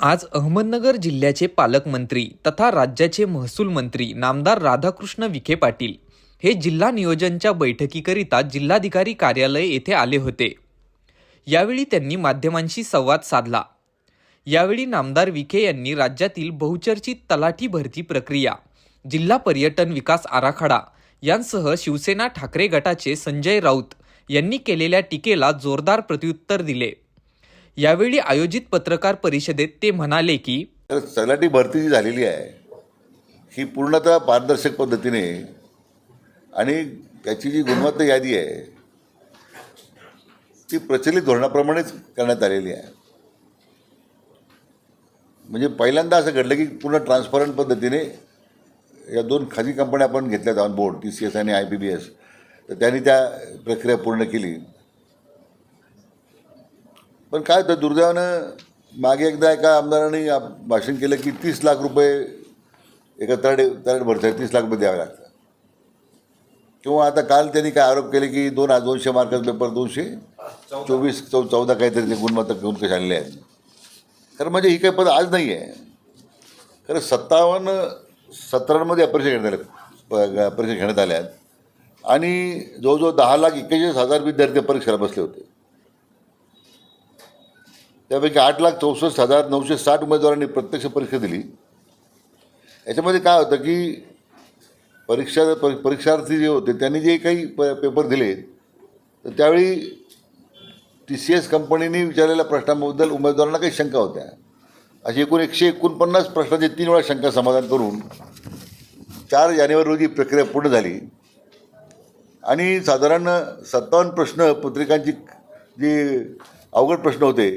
आज अहमदनगर जिल्ह्याचे पालकमंत्री तथा राज्याचे महसूल मंत्री नामदार राधाकृष्ण विखे पाटील हे जिल्हा नियोजनच्या बैठकीकरिता जिल्हाधिकारी कार्यालय येथे आले होते. यावेळी त्यांनी माध्यमांशी संवाद साधला. यावेळी नामदार विखे यांनी राज्यातील बहुचर्चित तलाठी भरती प्रक्रिया जिल्हा पर्यटन विकास आराखडा यांसह शिवसेना ठाकरे गटाचे संजय राऊत यांनी केलेल्या टीकेला जोरदार प्रत्युत्तर दिले. यावेळी आयोजित पत्रकार परिषदेत ते म्हणाले की तर तलाठी भरती जी झालेली आहे ही पूर्णतः पारदर्शक पद्धतीने आणि त्याची जी गुणवत्ता यादी आहे ती प्रचलित धोरणाप्रमाणेच करण्यात आलेली आहे. म्हणजे पहिल्यांदा असं घडलं की पूर्ण ट्रान्सपरंट पद्धतीने या दोन खाजगी कंपन्या आपण घेतल्या on board T C S आणि आय पी बी एस तर त्यांनी त्या प्रक्रिया पूर्ण केली. पण काय तर दुर्दैवानं मागे एकदा एका आमदारांनी भाषण केलं की तीस लाख रुपये एका तराड तराड भरता तीस लाख रुपये द्यावे लागतात. किंवा आता काल त्यांनी काय आरोप केले की दोन हजार दोनशे मार्काचा पेपर दोनशे चोवीस चौ चौदा काहीतरी ते गुणवत्ता घेऊन कसे आणले आहेत. खरं म्हणजे ही काही पद आज नाही आहे. खरं सत्तावन्न सतरामध्ये परीक्षा घेण्यात आल्या परीक्षा घेण्यात आल्या आहेत. आणि जवळजवळ दहा लाख एक्केचाळीस हजार विद्यार्थी परीक्षेला बसले होते. त्यापैकी आठ लाख चौसष्ट हजार नऊशे साठ उमेदवारांनी प्रत्यक्ष परीक्षा दिली. याच्यामध्ये काय होतं की परीक्षा परीक्षार्थी जे होते त्यांनी जे काही प पेपर दिले तर त्यावेळी टी सी एस कंपनीने विचारलेल्या प्रश्नांबद्दल उमेदवारांना काही शंका होत्या. अशी एकूण एकशे एकोणपन्नास प्रश्नांची तीन वेळा शंका समाधान करून चार जानेवारी रोजी प्रक्रिया पूर्ण झाली. आणि साधारण सत्तावन्न प्रश्न पत्रिकांची जी अवघड प्रश्न होते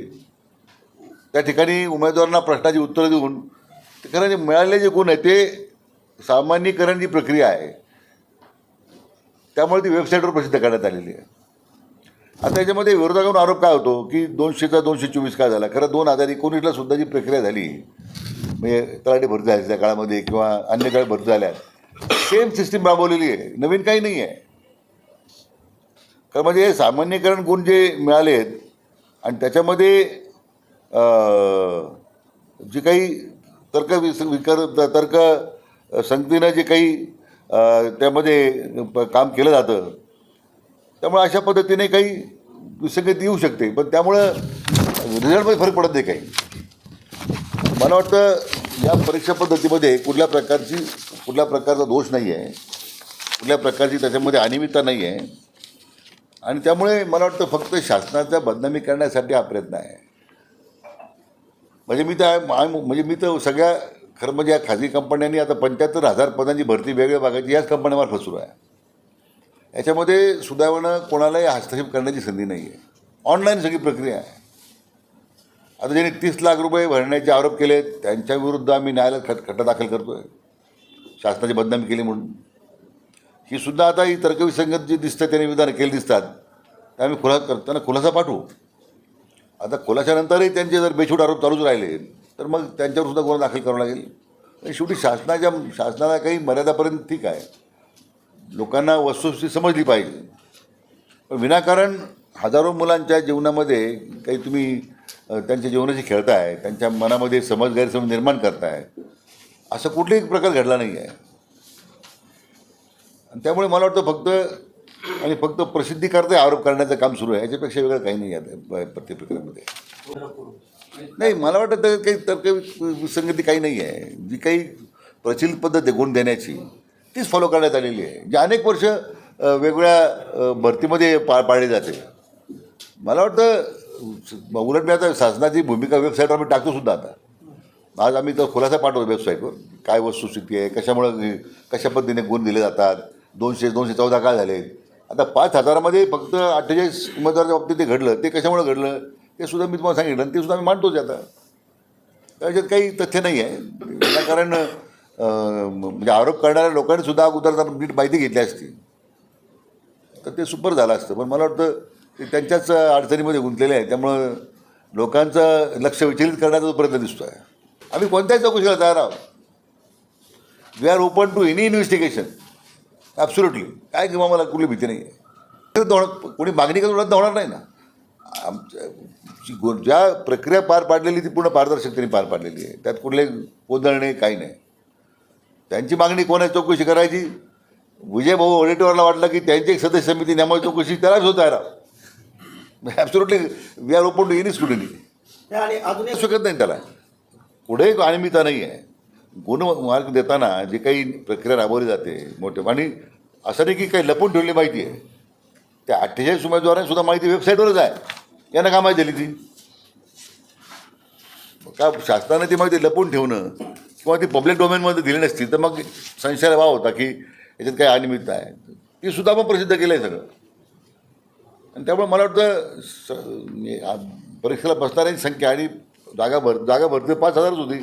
त्या ठिकाणी उमेदवारांना प्रश्नाची उत्तरं देऊन कारण मिळाले जे मिळालेले जे गुण आहे ते सामान्यीकरण जी प्रक्रिया आहे त्यामुळे ती वेबसाईटवर प्रसिद्ध करण्यात आलेली आहे. आता याच्यामध्ये विरोधकांवर आरोप काय होतो की दोनशेचा दोनशे चोवीस काय झाला? खरं दोन हजार एकोणीसला सुद्धा जी प्रक्रिया झाली म्हणजे तलाठी भरती झाली त्या काळामध्ये किंवा अन्य काळ भरती झाल्या सेम सिस्टीम राबवलेली आहे. नवीन काही नाही आहे. कारण म्हणजे सामान्यीकरण गुण जे मिळाले आहेत आणि त्याच्यामध्ये जे काही तर्क विस विकर तर्क संगतीनं जे काही त्यामध्ये प- काम केलं जातं त्यामुळे अशा पद्धतीने काही विसंगती येऊ शकते. पण त्यामुळं रिझल्टमध्ये फरक पडत नाही काही. मला वाटतं या परीक्षा पद्धतीमध्ये कुठल्या प्रकारची कुठल्या प्रकारचा दोष नाही आहे कुठल्या प्रकारची त्याच्यामध्ये अनियमितता नाही आहे आणि त्यामुळे मला वाटतं फक्त शासनाचा बदनामी करण्यासाठी हा प्रयत्न आहे. म्हणजे मी तर आम- म्हणजे मी तर सगळ्या खरं म्हणजे या खाजगी कंपन्यांनी आता पंच्याहत्तर हजार पदांची भरती वेगळ्या भागाची याच कंपन्यांमार्फत सुरू आहे. याच्यामध्ये सुदैवानं कोणालाही हस्तक्षेप करण्याची संधी नाही आहे. ऑनलाईन सगळी प्रक्रिया आहे. आता ज्यांनी तीस लाख रुपये भरण्याचे आरोप केले त्यांच्या विरुद्ध आम्ही न्यायालयात खट खटला दाखल करतो आहे शासनाची बदनामी केली म्हणून. ही सुद्धा आता ही तर्कविसंगत जी दिसतं त्याने विधानं केली दिसतात ते आम्ही खुला करताना खुलासा पाठवू. आता खुलाशानंतरही त्यांचे जर बेछूट आरोप चालूच राहिले तर मग त्यांच्यावर सुद्धा गुन्हा दाखल करावा लागेल. आणि शेवटी शासनाच्या शासनाला काही मर्यादापर्यंत ठीक आहे. लोकांना वस्तुस्थिती समजली पाहिजे. पण विनाकारण हजारो मुलांच्या जीवनामध्ये काही तुम्ही त्यांच्या जीवनाशी खेळताय त्यांच्या मनामध्ये समज गैरसमज निर्माण करताय असं कुठलाही प्रकार घडला नाही आहे आणि त्यामुळे मला वाटतं फक्त आणि फक्त प्रसिद्धी करते आरोप करण्याचं काम सुरू आहे. याच्यापेक्षा वेगळं काही नाही आहे प्रत्येक प्रकरणामध्ये. नाही मला वाटतं तर काही तर्क विसंगती काही नाही आहे. जी काही प्रचलित पद्धत आहे गुण देण्याची तीच फॉलो करण्यात आलेली आहे. जी अनेक वर्ष वेगवेगळ्या भरतीमध्ये पा पाळली जाते. मला वाटतं उलट मी आता शासनाची भूमिका वेबसाईटवर आम्ही टाकतो सुद्धा आता. आज आम्ही तर खुलासा पाठवतो वेबसाईटवर काय वस्तुस्थिती आहे कशामुळं कशा पद्धतीने गुण दिले जातात? दोनशे दोनशे चौदा काय झाले आता पाच हजारामध्ये फक्त अठ्ठेचाळीस उमेदवाराच्या बाबतीत ते घडलं ते कशामुळे घडलं ते सुद्धा मी तुम्हाला सांगितलं आणि ते सुद्धा आम्ही मांडतोच आता. त्याच्यात काही तथ्य नाही आहे. विनाकारण म्हणजे आरोप करणाऱ्या लोकांनी सुद्धा अगोदर नीट माहिती घेतली असती. तर ते सुपर झालं असतं. पण मला वाटतं ते त्यांच्याच अडचणीमध्ये गुंतलेले आहे त्यामुळं लोकांचं लक्ष विचलित करण्याचा जो प्रयत्न दिसतो आहे आम्ही कोणत्याही चौकशीला तयार आहोत. We are open to any investigation absolutely काय किंवा मला कुठली भीती नाही आहे होणार- कोणी मागणी करून होणार नाही ना. आमच्या ज्या प्रक्रिया पार पाडलेली ती पूर्ण पारदर्शकतेने पार पाडलेली आहे. त्यात कुठले गोंधळ नाही काही नाही. त्यांची मागणी कोणाची चौकशी करायची? विजय भाऊ वडेट्टीवारला वाटलं की त्यांची एक सदस्य समिती नेमाची चौकशी त्यालाच होत आहे absolutely we are open to any student आणि अजून शकत नाही त्याला. कुठेही अनियमितता नाही आहे गुणमार्ग देताना जी काही प्रक्रिया राबवली जाते मोठे आणि असं नाही की काही लपून ठेवली माहिती आहे. त्या अठ्ठेचाळीस उमेदवारांसुद्धा माहिती वेबसाईटवरच आहे. यांना का माहिती दिली ती? का शासनाने ती माहिती लपून ठेवणं किंवा ती पब्लिक डोमेनमध्ये दिली नसती तर मग संशय वा होता की याच्यात काही अनियमित आहे. ती सुद्धा मग प्रसिद्ध केलं आहे सगळं. आणि त्यामुळे मला वाटतं परीक्षेला बसणाऱ्यांची संख्या आणि जागा भर जागा भरते पाच हजारच होती.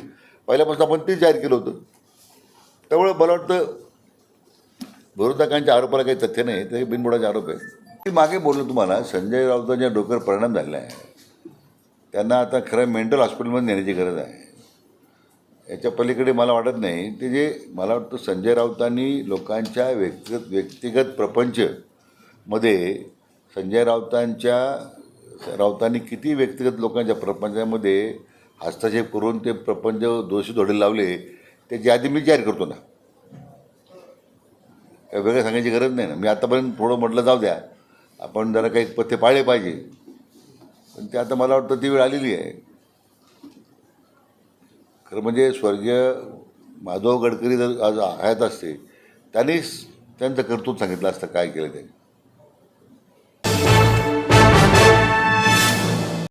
पहिल्यापासून आपण ते जाहीर केलं होतं. त्यामुळे मला वाटतं विरोधकांच्या आरोपाला काही तथ्य नाही ते बिनबुडाचे आरोप आहे मी मागे बोललो तुम्हाला संजय राऊतांच्या डोक्यावर परिणाम झालेला आहे त्यांना आता खरं मेंटल हॉस्पिटलमध्ये नेण्याची गरज आहे. याच्या पलीकडे मला वाटत नाही ते जे मला वाटतं संजय राऊतांनी लोकांच्या व्यक्तिगत व्यक्तिगत प्रपंचमध्ये संजय राऊतांच्या राऊतांनी किती व्यक्तिगत लोकांच्या प्रपंचामध्ये हस्तक्षेप करून ते प्रपंच दोषी धोडे लावले त्याची यादी मी जाहीर करतो ना. काही वेगळं सांगायची गरज नाही ना. मी आतापर्यंत थोडं म्हटलं जाऊ द्या. आपण जरा काही पथ्य पाळले पाहिजे. पण ते आता मला वाटतं ती वेळ आलेली आहे. खरं म्हणजे स्वर्गीय माधव गडकरी जर आज हयात असते त्यांनीच त्यांचं कर्तृत्व सांगितलं असतं काय केलं त्यांनी